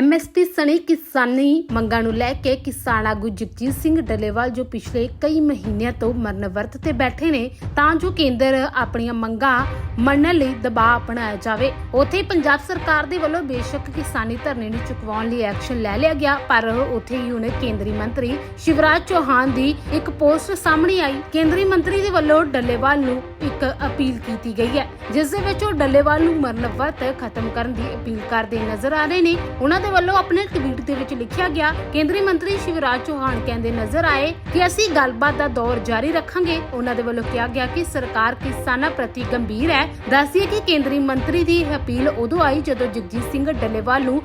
MSP ਸਣੇ ਕਿਸਾਨੀ ਮੰਗਾਂ ਨੂੰ ਲੈ ਕੇ ਕਿਸਾਨ ਆਗੂ ਜਗਜੀਤ ਸਿੰਘ ਡੱਲੇਵਾਲ ਜੋ ਪਿਛਲੇ ਕਈ ਮਹੀਨਿਆਂ ਤੋਂ ਮਰਨ ਵਰਤ ਤੇ ਬੈਠੇ ਨੇ, ਤਾਂ ਜੋ ਕੇਂਦਰ ਆਪਣੀਆਂ ਮੰਗਾਂ ਮੰਨਣ ਲਈ ਦਬਾਅ ਅਪਣਾਇਆ ਜਾਵੇ। ਉੱਥੇ ਪੰਜਾਬ ਸਰਕਾਰ ਦੇ ਵੱਲੋਂ ਬੇਸ਼ੱਕ ਕਿਸਾਨੀ ਧਰਨੇ ਨੂੰ ਚੁਕਵਾਉਣ ਲਈ ਐਕਸ਼ਨ ਲੈ ਲਿਆ ਗਿਆ, ਪਰ ਉਥੇ ਹੀ ਹੁਣ ਕੇਂਦਰੀ ਮੰਤਰੀ ਸ਼ਿਵਰਾਜ ਚੌਹਾਨ ਦੀ ਇੱਕ ਪੋਸਟ ਸਾਹਮਣੇ ਆਈ। ਕੇਂਦਰੀ ਮੰਤਰੀ ਦੇ ਵੱਲੋਂ ਡੱਲੇਵਾਲ ਨੂੰ ਇੱਕ ਅਪੀਲ ਕੀਤੀ ਗਈ ਹੈ, ਜਿਸ ਦੇ ਵਿੱਚ ਉਹ ਡੱਲੇਵਾਲ ਨੂੰ ਮਰਨ ਵਰਤ ਖਤਮ ਕਰਨ ਦੀ ਅਪੀਲ ਕਰਦੇ ਨਜ਼ਰ ਆ ਰਹੇ ਨੇ। ਉਹਨਾਂ ਦੇ ਵੱਲੋਂ ਆਪਣੇ ਟਵੀਟ ਦੇ ਵਿੱਚ ਲਿਖਿਆ ਗਿਆ, ਕੇਂਦਰੀ ਮੰਤਰੀ ਸ਼ਿਵਰਾਜ ਚੌਹਾਨ ਕਹਿੰਦੇ ਨਜ਼ਰ ਆਏ ਕਿ ਅਸੀਂ ਗੱਲਬਾਤ ਦਾ ਦੌਰ ਜਾਰੀ ਰੱਖਾਂਗੇ। ਉਹਨਾਂ ਦੇ ਵੱਲੋਂ ਕਿਹਾ ਗਿਆ ਕਿ ਸਰਕਾਰ ਕਿਸਾਨਾਂ ਪ੍ਰਤੀ ਗੰਭੀਰ ਹੈ। ਦੱਸਿਏ ਕਿ ਕੇਂਦਰੀ ਮੰਤਰੀ ਦੀ ਅਪੀਲ ਉਦੋਂ ਆਈ ਜਦੋਂ ਜਗਜੀਤ ਸਿੰਘ ਡੱਲੇਵਾਲ ਨੂੰ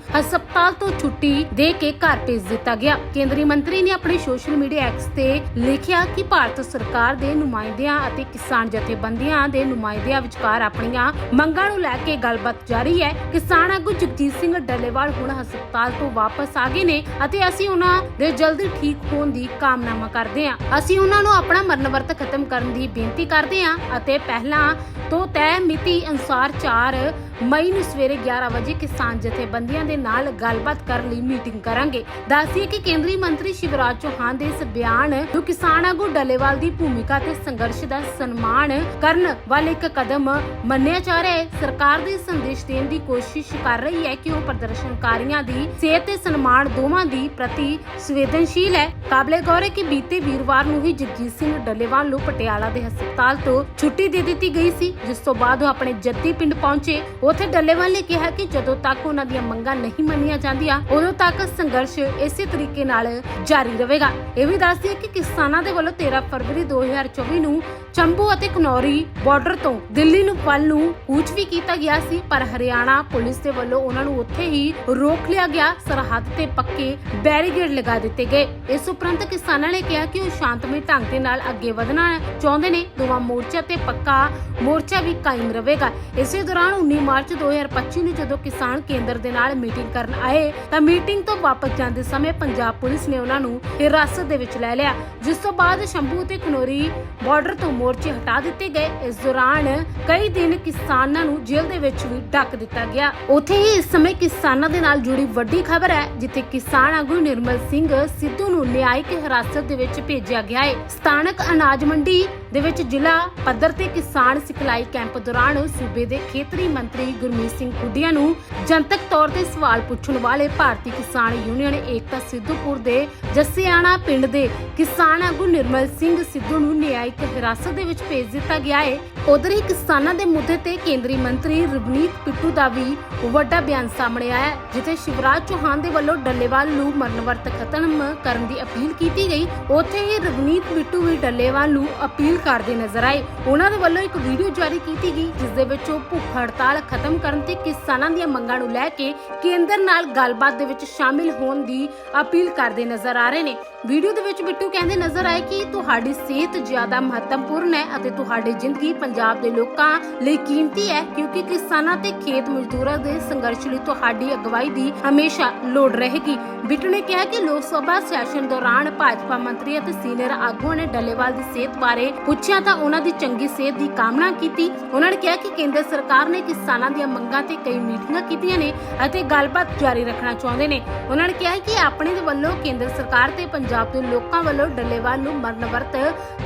ਹਸਪਤਾਲ ਤੋਂ ਛੁੱਟੀ ਦੇ ਕੇ ਘਰ ਭੇਜ ਦਿੱਤਾ ਗਿਆ। ਕੇਂਦਰੀ ਮੰਤਰੀ ਨੇ ਆਪਣੇ ਸੋਸ਼ਲ ਮੀਡੀਆ ਐਕਸ ਤੇ ਲਿਖਿਆ ਕਿ ਭਾਰਤ ਸਰਕਾਰ ਦੇ ਨੁਮਾਇੰਦਿਆਂ ਅਤੇ ਕਿਸਾਨ ਜਥੇਬੰਦੀਆਂ ਦੇ ਨੁਮਾਇੰਦਿਆਂ ਵਿਚਕਾਰ ਆਪਣੀਆਂ ਮੰਗਾਂ ਨੂੰ ਲੈ ਕੇ ਗੱਲਬਾਤ ਜਾਰੀ ਹੈ। ਕਿਸਾਨ ਆਗੂ ਜਗਜੀਤ ਸਿੰਘ ਡੱਲੇਵਾਲ ਹੁਣ ਹਸਪਤਾਲ ਤੋਂ ਵਾਪਸ ਆ ਗਏ ਨੇ ਅਤੇ ਅਸੀਂ ਉਹਨਾਂ ਦੇ ਜਲਦੀ ਠੀਕ ਹੋਣ ਦੀ ਕਾਮਨਾ ਕਰਦੇ ਹਾਂ। ਅਸੀਂ ਉਹਨਾਂ ਨੂੰ ਆਪਣਾ ਮਰਨ ਵਰਤ ਖਤਮ ਕਰਨ ਦੀ ਬੇਨਤੀ ਕਰਦੇ ਹਾਂ ਅਤੇ ਪਹਿਲਾਂ ਤੋਂ ਤੈਅ ਮਿਤੀ ਅਨੁਸਾਰ 4 ਮਈ ਨੂੰ ਸਵੇਰੇ 11 ਵਜੇ ਕਿਸਾਨ ਜਥੇਬੰਦੀਆਂ ਦੇ ਨਾਲ ਗੱਲਬਾਤ ਕਰਨ ਲਈ ਮੀਟਿੰਗ ਕਰਾਂਗੇ। ਦੱਸਿਏ ਕਿ ਕੇਂਦਰੀ ਮੰਤਰੀ ਸ਼ਿਵਰਾਜ ਚੌਹਾਨ ਦੇ ਇਸ ਬਿਆਨ ਨੂੰ ਕਿਸਾਨ ਆਗੂ ਡੱਲੇਵਾਲ ਦੀ ਭੂਮਿਕਾ ਤੇ ਸੰਘਰਸ਼ ਦਾ ਸਨਮਾਨ ਕਰਨ ਵਾਲੇ ਇੱਕ ਕਦਮ ਮੰਨਿਆ ਜਾ ਰਿਹਾ ਹੈ। ਸਰਕਾਰ ਦੇ ਸੰਦੇਸ਼ ਦੇਣ ਦੀ ਕੋਸ਼ਿਸ਼ ਕਰ ਰਹੀ ਹੈ ਕਿ ਉਹ ਪ੍ਰਦਰਸ਼ਨਕਾਰੀਆਂ ਦੀ ਸਿਹਤ ਤੇ ਸਨਮਾਨ ਦੋਵਾਂ ਦੀ ਪ੍ਰਤੀ ਸੰਵੇਦਨਸ਼ੀਲ ਹੈ। ਕਾਬਲੇ ਗੌਰ ਹੈ ਕਿ ਬੀਤੇ ਵੀਰਵਾਰ ਨੂੰ ਹੀ ਜਗਜੀਤ ਸਿੰਘ ਡੱਲੇਵਾਲ ਨੂੰ ਪਟਿਆਲਾ ਦੇ ਹਸਪਤਾਲ ਤੋਂ ਛੁੱਟੀ ਦੇ ਦਿੱਤੀ ਗਈ ਸੀ, ਜਿਸ ਤੋਂ ਬਾਅਦ ਉਹ ਆਪਣੇ ਜੱਦੀ ਪਿੰਡ ਪਹੁੰਚੇ। ਉੱਥੇ ਡੱਲੇਵਾਲ ਨੇ ਕਿਹਾ ਕਿ ਜਦੋਂ ਤੱਕ ਉਹਨਾਂ ਦੀਆਂ ਮੰਗਾਂ ਨਹੀਂ ਮੰਨੀਆਂ ਜਾਂਦੀਆਂ ਉਦੋਂ ਤੱਕ ਸੰਘਰਸ਼ ਇਸੇ ਤਰੀਕੇ ਨਾਲ ਜਾਰੀ ਰਹੇਗਾ। ਇਹ ਵੀ ਦੱਸਦੀ ਦਈਏ ਕਿ ਕਿਸਾਨਾਂ ਦੇ ਵੱਲੋਂ 13 ਫਰਵਰੀ 2024 ਨੂੰ ਚੰਬੂ ਅਤੇ ਕਨੌਰੀ ਬਾਰਡਰ ਤੋਂ ਦਿੱਲੀ ਨੂੰ ਵੱਲ ਨੂੰ ਕੂਚ ਵੀ ਕੀਤਾ ਗਿਆ ਸੀ, ਪਰ ਹਰਿਆਣਾ ਪੁਲਿਸ ਦੇ ਵੱਲੋਂ ਉਹਨਾਂ ਨੂੰ ਉੱਥੇ ਹੀ ਰੋਕ ਲਿਆ ਗਿਆ। ਸਰਹੱਦ ਤੇ ਪੱਕੇ ਬੈਰੀਗੇਡ ਲਗਾ ਦਿੱਤੇ ਗਏ। ਇਸ ਉਪਰੰਤ ਕਿਸਾਨਾਂ ਨੇ ਕਿਹਾ ਕਿ ਉਹ ਸ਼ਾਂਤਮਈ ਢੰਗ ਦੇ ਨਾਲ ਅੱਗੇ ਵਧਣਾ ਚਾਹੁੰਦੇ ਨੇ। ਦੋਵਾਂ ਮੋਰਚਾ ਤੇ ਪੱਕਾ ਮੋਰਚਾ ਵੀ ਕਾਇਮ ਰਹੇਗਾ। ਇਸੇ ਦੌਰਾਨ 19 ਮਾਰਚ 2025 ਨੂੰ ਜਦੋਂ ਕਿਸਾਨ ਕੇਂਦਰ ਦੇ ਨਾਲ ਮੀਟਿੰਗ ਕਰਨ ਆਏ, ਤਾਂ ਮੀਟਿੰਗ ਤੋਂ ਵਾਪਸ ਜਾਂਦੇ ਸਮੇਂ ਪੰਜਾਬ ਪੁਲਿਸ ਨੇ ਉਹਨਾਂ ਨੂੰ ਹਿਰਾਸਤ ਦੇ ਵਿੱਚ ਲੈ ਲਿਆ। ਜਿਸ ਤੋਂ ਬਾਅਦ ਸ਼ੰਭੂ ਤੇ ਕਨੋਰੀ ਬਾਰਡਰ ਤੋਂ ਮੋਰਚੇ ਹਟਾ ਦਿੱਤੇ ਗਏ। ਇਸ ਦੌਰਾਨ ਕਈ ਦਿਨ ਕਿਸਾਨਾਂ ਨੂੰ ਜੇਲ੍ਹ ਦੇ ਵਿੱਚ ਵੀ ਡੱਕ ਦਿੱਤਾ ਗਿਆ। ਉੱਥੇ ਹੀ ਇਸ ਸਮੇਂ ਕਿਸਾਨਾਂ ਦੇ ਨਾਲ ਜੁੜੀ ਵੱਡੀ ਖਬਰ ਹੈ, ਜਿੱਥੇ ਕਿਸਾਨ ਆਗੂ ਨਿਰਮਲ ਸਿੰਘ ਸਿੱਧੂ ਨੂੰ ਨਿਆਇਕ ਹਿਰਾਸਤ ਦੇ ਵਿੱਚ ਭੇਜਿਆ ਗਿਆ ਹੈ। ਸਥਾਨਕ ਅਨਾਜ ਮੰਡੀ ਦੇ ਵਿੱਚ ਜ਼ਿਲ੍ਹਾ ਪੱਧਰ ਤੇ ਕਿਸਾਨ ਸਿਖਲਾਈ ਕੈਂਪ ਦੌਰਾਨ ਸੂਬੇ ਦੇ ਖੇਤਰੀ ਮੰਤਰੀ ਗੁਰਮੀਤ ਸਿੰਘ ਕੁੱਡੀਆਂ ਨੂੰ ਜਨਤਕ ਤੌਰ ਤੇ ਸਵਾਲ ਪੁੱਛਣ ਵਾਲੇ ਭਾਰਤੀ ਕਿਸਾਨ ਯੂਨੀਅਨ ਏਕਤਾ ਸਿੱਧੂਪੁਰ ਦੇ ਜੱਸਿਆਣਾ ਪਿੰਡ ਦੇ ਕਿਸਾਨ ਆਗੂ ਨਿਰਮਲ ਸਿੰਘ ਸਿੱਧੂ ਨੂੰ ਨਿਆਇਕ ਹਿਰਾਸਤ ਦੇ ਵਿੱਚ ਭੇਜ ਦਿੱਤਾ ਗਿਆ ਹੈ। ਉਧਰ ਹੀ ਕਿਸਾਨਾਂ ਦੇ ਮੁੱਦੇ ਤੇ ਕੇਂਦਰੀ ਮੰਤਰੀ ਰਵਨੀਤ ਪਿੱਟੂ ਦਾ ਵੀ ਵੱਡਾ ਬਿਆਨ ਸਾਹਮਣੇ ਆਇਆ ਹੈ, ਜਿੱਥੇ ਸ਼ਿਵਰਾਜ ਚੌਹਾਨ ਦੇ ਵੱਲੋਂ ਡੱਲੇਵਾਲ ਨੂੰ ਮਰਨ ਖਤਮ ਕਰਨ ਦੀ ਅਪੀਲ ਕੀਤੀ ਗਈ। ਉੱਥੇ ਹੀ ਰਵਨੀਤ ਬਿੱਟੂ ਵੀ ਡੱਲੇਵਾਲ ਨੂੰ ਅਪੀਲ ਕਰਦੇ ਨਜ਼ਰ ਆਏ। ਉਹਨਾਂ ਦੇ ਵੱਲੋਂ ਇੱਕ ਵੀਡੀਓ ਜਾਰੀ ਕੀਤੀ ਗਈ ਜਿਸ ਦੇ ਵਿੱਚ ਉਹ ਭੁੱਖ ਹੜਤਾਲ ਖਤਮ ਕਰਨ ਤੇ ਕਿਸਾਨਾਂ ਦੀਆਂ ਮੰਗਾਂ ਨੂੰ ਲੈ ਕੇ ਕੇਂਦਰ ਨਾਲ ਗੱਲਬਾਤ ਦੇ ਵਿੱਚ ਸ਼ਾਮਿਲ ਹੋਣ ਦੀ ਅਪੀਲ ਕਰਦੇ ਨਜ਼ਰ ਆ ਰਹੇ ਨੇ। ਵੀਡੀਓ ਦੇ ਵਿੱਚ ਬਿੱਟੂ ਕਹਿੰਦੇ ਨਜ਼ਰ ਆਏ ਕਿ ਤੁਹਾਡੀ ਸਿਹਤ ਜ਼ਿਆਦਾ ਮਹੱਤਵਪੂਰਨ ਹੈ ਅਤੇ ਤੁਹਾਡੀ ਜ਼ਿੰਦਗੀ ਪੰਜਾਬ ਦੇ ਲੋਕਾਂ ਲਈ ਕੀਮਤੀ ਹੈ, ਕਿਉਂਕਿ ਕਿਸਾਨਾਂ ਤੇ ਖੇਤ ਮਜ਼ਦੂਰਾਂ ਦੇ ਸੰਘਰਸ਼ ਲਈ ਤੁਹਾਡੀ ਅਗਵਾਈ ਦੀ ਹਮੇਸ਼ਾ ਲੋੜ ਰਹੇਗੀ। ਬਿੱਟੂ ਨੇ ਕਿਹਾ ਕਿ ਲੋਕ ਸਭਾ ਸੈਸ਼ਨ ਦੌਰਾਨ ਭਾਜਪਾ ਮੰਤਰੀ ਅਤੇ ਸੀਨੀਅਰ ਆਗੂਆਂ ਨੇ ਡੱਲੇਵਾਲ ਦੀ ਸਿਹਤ ਬਾਰੇ ਪੁੱਛਿਆ ਤਾਂ ਉਹਨਾਂ ਦੀ ਚੰਗੀ ਸਿਹਤ ਦੀ ਕਾਮਨਾ ਕੀਤੀ। ਉਹਨਾਂ ਨੇ ਕਿਹਾ ਕਿ ਕੇਂਦਰ ਸਰਕਾਰ ਨੇ ਕਿਸਾਨਾਂ ਦੀਆਂ ਮੰਗਾਂ ਤੇ ਕਈ ਮੀਟਿੰਗਾਂ ਕੀਤੀਆਂ ਨੇ ਅਤੇ ਗੱਲਬਾਤ ਜਾਰੀ ਰੱਖਣਾ ਚਾਹੁੰਦੇ ਨੇ। ਉਹਨਾਂ ਨੇ ਕਿਹਾ ਕਿ ਆਪਣੇ ਦੇ ਵੱਲੋਂ ਕੇਂਦਰ ਸਰਕਾਰ ਤੇ ਪੰਜਾਬ ਦੇ ਲੋਕਾਂ ਵੱਲੋਂ ਡੱਲੇਵਾਲ ਨੂੰ ਮਰਨ ਵਰਤ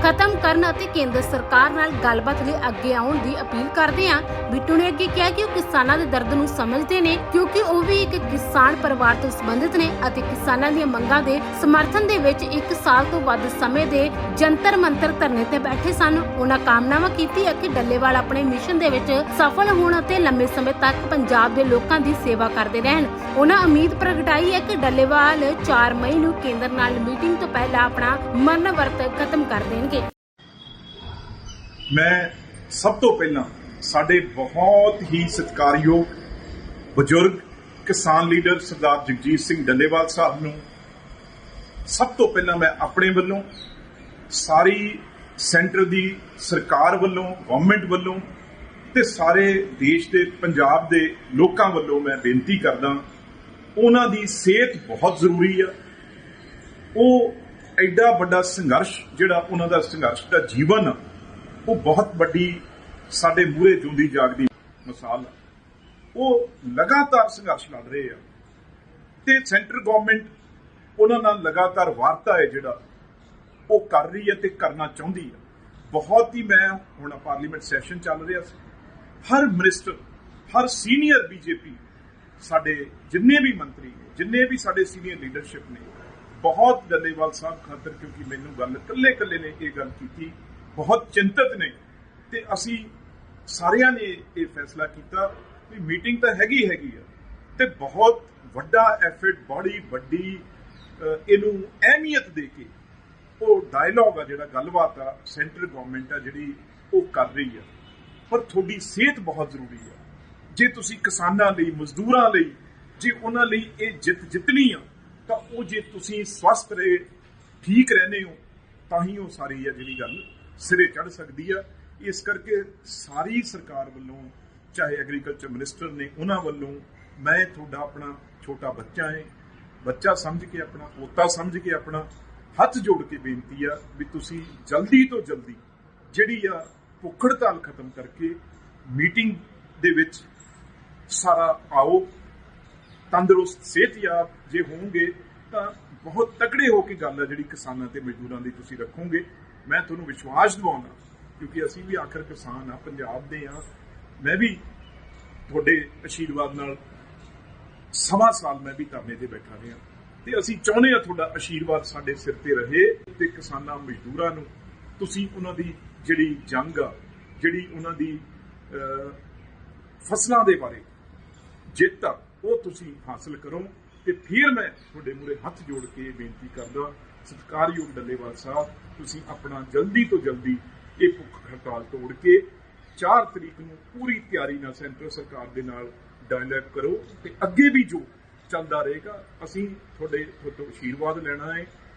ਖਤਮ ਕਰਨ ਅਤੇ ਕੇਂਦਰ ਸਰਕਾਰ ਨਾਲ ਗੱਲਬਾਤ ਲਈ ਅੱਗੇ ਆਉਣ ਦੀ ਅਪੀਲ ਕਰਦੇ ਹਾਂ। ਬਿੱਟੂ ਨੇ ਅੱਗੇ ਕਿਹਾ ਕਿ ਉਹ ਕਿਸਾਨਾਂ ਦੇ ਦਰਦ ਨੂੰ ਸਮਝਦੇ ਨੇ, ਕਿਉਂਕਿ ਉਹ ਵੀ ਇੱਕ ਕਿਸਾਨ ਪਰਿਵਾਰ ਤੋਂ ਸੰਬੰਧਿਤ ਨੇ ਅਤੇ ਕਿਸਾਨਾਂ ਦੀਆਂ ਮੰਗਾਂ ਦੇ ਸਮਰਥਨ ਦੇ ਵਿੱਚ ਇੱਕ ਸਾਲ ਤੋਂ ਵੱਧ ਸਮੇਂ ਦੇ ਜੰਤਰ ਮੰਤਰ ਧਰਨੇ ਤੇ ਬੈਠੇ ਸਨ। ਉਹਨਾਂ ਕਾਮਨਾਵਾਂ ਕੀਤੀ ਹੈ ਕਿ ਡੱਲੇਵਾਲ ਆਪਣੇ ਮਿਸ਼ਨ ਦੇ ਵਿੱਚ ਸਫਲ ਹੋਣ ਅਤੇ ਲੰਮੇ ਸਮੇਂ ਤੱਕ ਪੰਜਾਬ ਦੇ ਲੋਕਾਂ ਦੀ ਸੇਵਾ ਕਰਦੇ ਰਹਿਣ। ਉਹਨਾਂ ਉਮੀਦ ਪ੍ਰਗਟਾਈ ਹੈ ਕਿ ਡੱਲੇਵਾਲ 4 ਮਈ ਨੂੰ ਕੇਂਦਰ ਨਾਲ ਮੀਟਿੰਗ ਤੋਂ ਪਹਿਲਾਂ ਆਪਣਾ ਮਰਨ ਵਰਤ ਖਤਮ ਕਰ ਦੇਣਗੇ। ਮੈਂ ਸਭ ਤੋਂ ਪਹਿਲਾਂ ਸਾਡੇ ਬਹੁਤ ਹੀ ਸਤਿਕਾਰਯੋਗ ਬਜ਼ੁਰਗ ਕਿਸਾਨ ਲੀਡਰ ਸਰਦਾਰ ਜਗਜੀਤ ਸਿੰਘ ਡੱਲੇਵਾਲ ਸਾਹਿਬ ਨੂੰ ਸਭ ਤੋਂ ਪਹਿਲਾਂ ਮੈਂ ਆਪਣੇ ਵੱਲੋਂ ਸਾਰੀ ਸੈਂਟਰ ਦੀ ਸਰਕਾਰ ਵੱਲੋਂ ਗਵਰਨਮੈਂਟ ਵੱਲੋਂ ਤੇ ਸਾਰੇ ਦੇਸ਼ ਦੇ ਪੰਜਾਬ ਦੇ ਲੋਕਾਂ ਵੱਲੋਂ ਮੈਂ ਬੇਨਤੀ ਕਰਦਾ ਉਹਨਾਂ ਦੀ ਸਿਹਤ ਬਹੁਤ ਜ਼ਰੂਰੀ ਆ। ਉਹ ਐਡਾ ਵੱਡਾ ਸੰਘਰਸ਼ ਜਿਹੜਾ ਉਹਨਾਂ ਦਾ ਸੰਘਰਸ਼ ਦਾ ਜੀਵਨ ਆ, ਉਹ ਬਹੁਤ ਵੱਡੀ ਸਾਡੇ ਮੂਹਰੇ ਜੁੰਦੀ ਜਾਗਦੀ ਮਿਸਾਲ ਉਹ ਲਗਾਤਾਰ ਸੰਘਰਸ਼ ਲੜ ਰਹੇ ਆ। ਤੇ ਸੈਂਟਰ ਗਵਰਨਮੈਂਟ ਉਹਨਾਂ ਨਾਲ ਲਗਾਤਾਰ ਵਾਰਤਾ ਹੈ ਜਿਹੜਾ ਉਹ ਕਰ ਰਹੀ ਹੈ ਤੇ ਕਰਨਾ ਚਾਹੁੰਦੀ ਹੈ। ਬਹੁਤ ਹੀ ਮੈਂ ਹੁਣ ਪਾਰਲੀਮੈਂਟ ਸੈਸ਼ਨ ਚੱਲ ਰਿਹਾ ਸੀ। ਹਰ ਮਿਨਿਸਟਰ ਹਰ ਸੀਨੀਅਰ ਬੀਜੇਪੀ ਸਾਡੇ ਜਿੰਨੇ ਵੀ ਮੰਤਰੀ ਨੇ, ਜਿੰਨੇ ਵੀ ਸਾਡੇ ਸੀਨੀਅਰ ਲੀਡਰਸ਼ਿਪ ਨੇ, ਬਹੁਤ ਡੱਲੇਵਾਲ ਸਾਹਿਬ ਖਾਤਰ ਕਿਉਂਕਿ ਮੈਨੂੰ ਗੱਲ ਇਕੱਲੇ ਇਕੱਲੇ ਨੇ ਇਹ ਗੱਲ ਕੀਤੀ। ਬਹੁਤ ਚਿੰਤਤ ਨੇ। ਤੇ ਅਸੀਂ ਸਾਰਿਆਂ ਨੇ ਇਹ ਫੈਸਲਾ ਕੀਤਾ ਵੀ ਮੀਟਿੰਗ ਤਾਂ ਹੈਗੀ ਹੈਗੀ ਆ। ਤੇ ਬਹੁਤ ਵੱਡਾ ਐਫਰਟ ਬੜੀ ਵੱਡੀ ਇਹਨੂੰ ਅਹਿਮੀਅਤ ਦੇ ਕੇ ਉਹ ਡਾਇਲੌਗ ਆ ਜਿਹੜਾ ਗੱਲਬਾਤ ਆ ਸੈਂਟਰ ਗਵਰਨਮੈਂਟ ਆ ਜਿਹੜੀ ਉਹ ਕਰ ਰਹੀ ਆ। ਪਰ ਤੁਹਾਡੀ ਸਿਹਤ ਬਹੁਤ ਜ਼ਰੂਰੀ ਆ। ਜੇ ਤੁਸੀਂ ਕਿਸਾਨਾਂ ਲਈ, ਮਜ਼ਦੂਰਾਂ ਲਈ, ਜੇ ਉਹਨਾਂ ਲਈ ਇਹ ਜਿੱਤ ਜਿੱਤਣੀ ਆ, ਤਾਂ ਉਹ ਜੇ ਤੁਸੀਂ ਸਵਸਥ ਰਹੇ, ਠੀਕ ਰਹਿੰਦੇ ਹੋ, ਤਾਂ ਹੀ ਉਹ ਸਾਰੀ ਆ ਜਿਹੜੀ ਗੱਲ ਸਿਰੇ ਚੜ ਸਕਦੀ ਆ। ਇਸ ਕਰਕੇ ਸਾਰੀ ਸਰਕਾਰ ਵੱਲੋਂ, ਚਾਹੇ ਐਗਰੀਕਲਚਰ ਮਿਨਿਸਟਰ ਨੇ ਉਹਨਾਂ ਵੱਲੋਂ, ਮੈਂ ਤੁਹਾਡਾ ਆਪਣਾ ਛੋਟਾ ਬੱਚਾ ਹੈ ਬੱਚਾ ਸਮਝ ਕੇ ਆਪਣਾ, ਪੋਤਾ ਸਮਝ ਕੇ ਆਪਣਾ ਹੱਥ ਜੋੜ ਕੇ ਬੇਨਤੀ ਆ ਵੀ ਤੁਸੀਂ ਜਲਦੀ ਤੋਂ ਜਲਦੀ ਜਿਹੜੀ ਆ ਭੁੱਖੜ ਹੜਤਾਲ ਖਤਮ ਕਰਕੇ ਮੀਟਿੰਗ ਦੇ ਵਿੱਚ ਸਾਰਾ ਆਓ। ਤੰਦਰੁਸਤ ਸਿਹਤਯਾਬ ਜੇ ਹੋਵੋਗੇ ਤਾਂ ਬਹੁਤ ਤਕੜੇ ਹੋ ਕੇ ਗੱਲ ਆ ਜਿਹੜੀ ਕਿਸਾਨਾਂ ਤੇ ਮਜ਼ਦੂਰਾਂ ਦੀ ਤੁਸੀਂ ਰੱਖੋਗੇ। ਮੈਂ ਤੁਹਾਨੂੰ ਵਿਸ਼ਵਾਸ ਦਿਵਾਉਣਾ, ਕਿਉਂਕਿ ਅਸੀਂ ਵੀ ਆਖਰ ਕਿਸਾਨ ਆ, ਪੰਜਾਬ ਦੇ ਆ। ਮੈਂ ਵੀ ਤੁਹਾਡੇ ਅਸ਼ੀਰਵਾਦ ਨਾਲ ਸਵਾ ਸਾਲ ਮੈਂ ਵੀ ਧਰਨੇ ਤੇ ਬੈਠਾ ਰਿਹਾ। ਤੇ ਅਸੀਂ ਚਾਹੁੰਦੇ ਆ ਤੁਹਾਡਾ ਅਸ਼ੀਰਵਾਦ ਸਾਡੇ ਸਿਰ ਤੇ ਰਹੇ ਤੇ ਕਿਸਾਨਾਂ ਮਜ਼ਦੂਰਾਂ ਨੂੰ, ਤੁਸੀਂ ਉਹਨਾਂ ਦੀ ਜਿਹੜੀ ਜੰਗ ਆ, ਜਿਹੜੀ ਉਹਨਾਂ ਦੀ ਫਸਲਾਂ ਦੇ ਬਾਰੇ ਜਿੱਤ ਆ, ਉਹ ਤੁਸੀਂ ਹਾਸਲ ਕਰੋ। ਤੇ ਫਿਰ ਮੈਂ ਤੁਹਾਡੇ ਮੂਰੇ ਹੱਥ ਜੋੜ ਕੇ ਬੇਨਤੀ ਕਰਦਾ ਸਤਿਕਾਰਯੋਗ ਡੱਲੇਵਾਲ ਸਾਹਿਬ, ਤੁਸੀਂ ਆਪਣਾ ਜਲਦੀ ਤੋਂ ਜਲਦੀ ਇਹ ਭੁੱਖ ਹੜਤਾਲ ਤੋੜ ਕੇ 4 ਤਰੀਕ ਨੂੰ ਪੂਰੀ ਤਿਆਰੀ ਨਾਲ ਸੈਂਟਰ ਸਰਕਾਰ ਦੇ ਨਾਲ ਡਾਇਲੌਗ ਕਰੋ ਤੇ ਅੱਗੇ ਵੀ ਜੋ ਚੱਲਦਾ ਰਹੇਗਾ, ਅਸੀਂ ਤੁਹਾਡੇ ਤੁਹਾਡੇ ਤੋਂ ਆਸ਼ੀਰਵਾਦ ਲੈਣਾ ਹੈ।